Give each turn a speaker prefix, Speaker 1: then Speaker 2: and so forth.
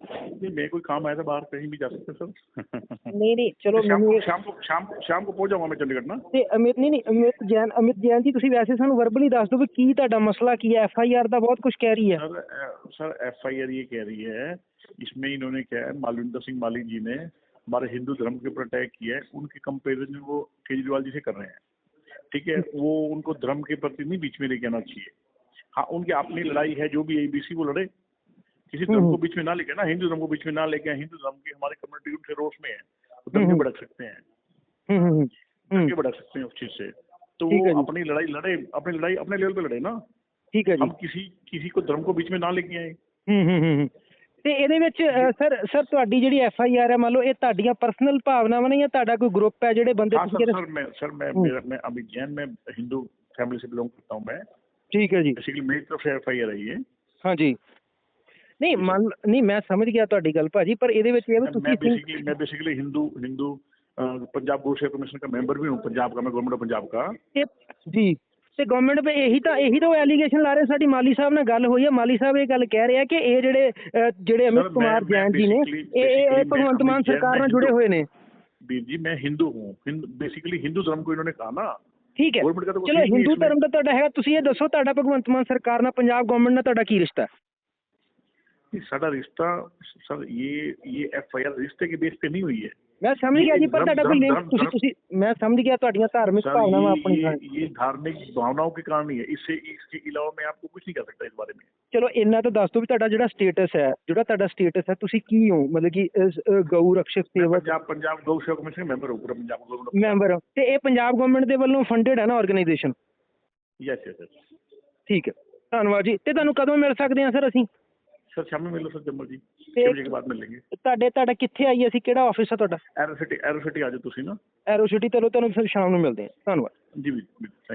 Speaker 1: नहीं मैं कोई काम आया था बाहर कहीं भी जा सकते सर
Speaker 2: ਨਹੀਂ ਨਹੀਂ ਚਲੋ
Speaker 1: शाम
Speaker 2: ਮੈਨੂੰ
Speaker 1: को शाम को शाम को शाम को पहुंच जाऊंगा मैं चंडीगढ़ ना
Speaker 2: ਤੇ ਅਮਿਤ ਨਹੀਂ ਨਹੀਂ ਅਮਿਤ ਜੈਨ ਅਮਿਤ ਜੈਨ ਜੀ ਤੁਸੀਂ ਵੈਸੇ ਸਾਨੂੰ ਵਰਬਲੀ ਦੱਸ ਦਿਓ ਵੀ ਕੀ ਤੁਹਾਡਾ ਮਸਲਾ ਕੀ ਹੈ ਐਫ ਆਈ ਆਰ ਦਾ ਬਹੁਤ ਕੁਝ ਕਹਿ ਰਹੀ ਹੈ
Speaker 1: sir uh, sir F I R ये कह रही है इसमें इन्होंने क्या है मालविंदर सिंह माली जी ने हमारे हिंदू धर्म के ऊपर अटैक किया है उनके कंपेरिजन वो केजरीवाल जी से कर रहे हैं ठीक है वो उनको धर्म के प्रति नहीं बीच में लेके आना चाहिए हाँ उनकी अपनी लड़ाई है जो भी एबीसी वो लड़े किसी धर्म को बीच में ना लेके ना हिंदू धर्म को बीच में ना लेके आए, हिंदू धर्म की हमारी कम्युनिटी उनसे रोष में है वो धर्म के भड़क सकते हैं
Speaker 2: ਹੂੰ ਹੂੰ ਹੂੰ
Speaker 1: आगे बढ़ सकते हैं उस चीज से तो
Speaker 2: ठीक है
Speaker 1: वो
Speaker 2: जी।
Speaker 1: अपनी लड़ाई लड़े अपनी लड़ाई अपने लेवल पे लड़े ना
Speaker 2: ਠੀਕ ਹੈ ਜੀ
Speaker 1: हम किसी किसी को धर्म को बीच में ना लेके आए
Speaker 2: ਹੂੰ ਹੂੰ ਹੂੰ ਹੂੰ। ਤੇ ਇਹਦੇ ਵਿੱਚ ਸਰ ਸਰ ਤੁਹਾਡੀ ਜਿਹੜੀ ਐਫ ਆਈ ਆਰ ਹੈ ਮੰਨ ਲਓ ਇਹ ਤੁਹਾਡੀਆਂ ਪਰਸਨਲ ਭਾਵਨਾਵਾਂ ਨੇ ਜਾਂ ਤੁਹਾਡਾ ਕੋਈ ਗਰੁੱਪ ਹੈ ਜਿਹੜੇ ਬੰਦੇ
Speaker 1: हाँ
Speaker 2: ਤੁਸੀਂ
Speaker 1: सर
Speaker 2: ਜਿਹੜੇ-
Speaker 1: सर मैं सर मैं
Speaker 2: हम्म।
Speaker 1: मेरा मैं अमित जैन मैं हिंदू फैमिली से बिलोंग करता हूँ मैं
Speaker 2: ਠੀਕ ਹੈ ਜੀ
Speaker 1: बेसिकली मेरी तरफ से एफ आई आर आई है
Speaker 2: ਹਾਂਜੀ ਨਹੀਂ ਮੰਨ ਨਹੀਂ ਮੈਂ ਸਮਝ ਗਿਆ ਤੁਹਾਡੀ ਗੱਲ ਭਾਜੀ ਪਰ ਇਹਦੇ ਵਿੱਚ ਇਹ ਹੈ ਵੀ
Speaker 1: मैं
Speaker 2: ਤੁਸੀਂ ਸਿੰਘ-
Speaker 1: बेसिकली मैं बेसिकली हिंदू हिंदू अ, पंजाब गो सेवा कमीशन का मेंबर भी हूँ पंजाब का मैं गवर्नमेंट ऑफ पंजाब का
Speaker 2: ਇਹ ਜੀ ਤੇ ਗਵਰਨਮੈਂਟ पे ਇਹੀ ਤਾਂ ਇਹੀ ਤਾਂ ਐਲੀਗੇਸ਼ਨ ਲਾ ਰਹੇ ਸਾਡੀ ਮਾਲੀ ਸਾਹਿਬ ਨਾਲ ਗੱਲ ਹੋਈ ਹੈ ਮਾਲੀ ਸਾਹਿਬ ਇਹ ਗੱਲ ਕਹਿ ਰਹੇ ਆ ਕਿ ਇਹ ਜਿਹੜੇ ਅਹ, ਜਿਹੜੇ ਅਮਿਤ
Speaker 1: Sir,
Speaker 2: ਕੁਮਾਰ
Speaker 1: ਮੈਂ-
Speaker 2: ਜੈਨ
Speaker 1: ਮੈਂ
Speaker 2: ਜੀ ਨੇ
Speaker 1: basically-
Speaker 2: ਇਹ ਇਹ- ਇਹ
Speaker 1: basically
Speaker 2: ਭਗਵੰਤ
Speaker 1: ਮੈਂ
Speaker 2: ਮਾਨ
Speaker 1: ਅਮਿਤ
Speaker 2: ਸਰਕਾਰ
Speaker 1: ਜੈਨ
Speaker 2: ਨਾਲ
Speaker 1: ਮੈਂ
Speaker 2: ਜੁੜੇ
Speaker 1: हिंदू-
Speaker 2: ਹੋਏ ਨੇ
Speaker 1: वीर जी मैं हिंदू हूँ बेसिकली हिंदू धर्म को इन्होंने कहा ना
Speaker 2: ਠੀਕ ਹੈ
Speaker 1: Government का तो
Speaker 2: ਚਲੋ
Speaker 1: कुछ नहीं
Speaker 2: ਹਿੰਦੂ
Speaker 1: इसमें।
Speaker 2: ਧਰਮ ਦਾ ਤੁਹਾਡਾ ਹੈਗਾ ਤੁਸੀਂ ਇਹ ਦੱਸੋ ਤੁਹਾਡਾ ਭਗਵੰਤ ਮਾਨ ਸਰਕਾਰ ਨਾਲ ਪੰਜਾਬ ਗਵਰਨਮੈਂਟ ਨਾਲ ਤੁਹਾਡਾ ਕੀ ਰਿਸ਼ਤਾ
Speaker 1: कि साडा रिश्ता सर ये ये एफआईआर रिश्ते के बेस पे नहीं हुई है।
Speaker 2: ਮੈਂ ਸਮਝ ਗਿਆ ਜੀ ਪਰ ਤੁਹਾਡਾ ਕੋਈ ਲਿੰਕ ਤੁਸੀਂ ਤੁਸੀਂ मैं समझ गया ਤੁਹਾਡੀਆਂ ਧਾਰਮਿਕ ਭਾਵਨਾਵਾਂ ਆਪਣੀ
Speaker 1: ये धार्मिक भावनाओं के कारण ही है इससे इसके अलावा मैं आपको कुछ नहीं कर सकता इस बारे में
Speaker 2: ਚਲੋ ਇੰਨਾ ਤਾਂ ਦੱਸ ਦਿਓ ਵੀ ਤੁਹਾਡਾ ਜਿਹੜਾ ਸਟੇਟਸ ਹੈ ਜਿਹੜਾ ਤੁਹਾਡਾ ਸਟੇਟਸ ਹੈ ਤੁਸੀਂ ਕੀ ਹੋ? ਮਤਲਬ ਕਿ ਇਸ, ਅ, ਗਊ ਰਕਸ਼ਕ ਸੇਵਾ
Speaker 1: पंजाब पंजाब गौ सेवा कमीशन का मेंबर हूँ पूरा पंजाब गौ सेवा
Speaker 2: ਮੈਂਬਰ ਹੋ। ਤੇ ਇਹ ਪੰਜਾਬ ਗਵਰਨਮੈਂਟ ਦੇ ਵੱਲੋਂ ਫੰਡਡ ਹੈ ਨਾ ਆਰਗੇਨਾਈਜੇਸ਼ਨ
Speaker 1: यस यस
Speaker 2: ਠੀਕ ਹੈ। ਧੰਨਵਾਦ ਜੀ। ਤੇ ਤੁਹਾਨੂੰ ਕਦੋਂ ਮਿਲ ਸਕਦੇ ਆ ਸਰ ਅਸੀਂ?
Speaker 1: ਸਰ ਨੂੰ ਮਿਲੋ ਸਰ
Speaker 2: ਜੰਮਲ
Speaker 1: ਜੀ। ਛੇ ਵਜੇ ਕੇ ਬਾਅਦ ਮਿਲेंगे
Speaker 2: ਤੁਹਾਡੇ ਤੁਹਾਡਾ ਕਿੱਥੇ ਆਈ ਅਸੀਂ ਕਿਹੜਾ ਆਫਿਸ ਹੈ ਤੁਹਾਡਾ?
Speaker 1: ਐਰੋ ਸਿਟੀ ਐਰੋ ਸਿਟੀ ਆ ਜਾਓ ਤੁਸੀਂ ਨਾ।
Speaker 2: ਐਰੋ ਸਿਟੀ ਚਲੋ ਤੁਹਾਨੂੰ ਫਿਰ ਸ਼ਾਮ ਨੂੰ ਮਿਲਦੇ ਹਾਂ। ਧੰਨਵਾਦ।
Speaker 1: ਜੀ ਵੀ ਥੈਂਕ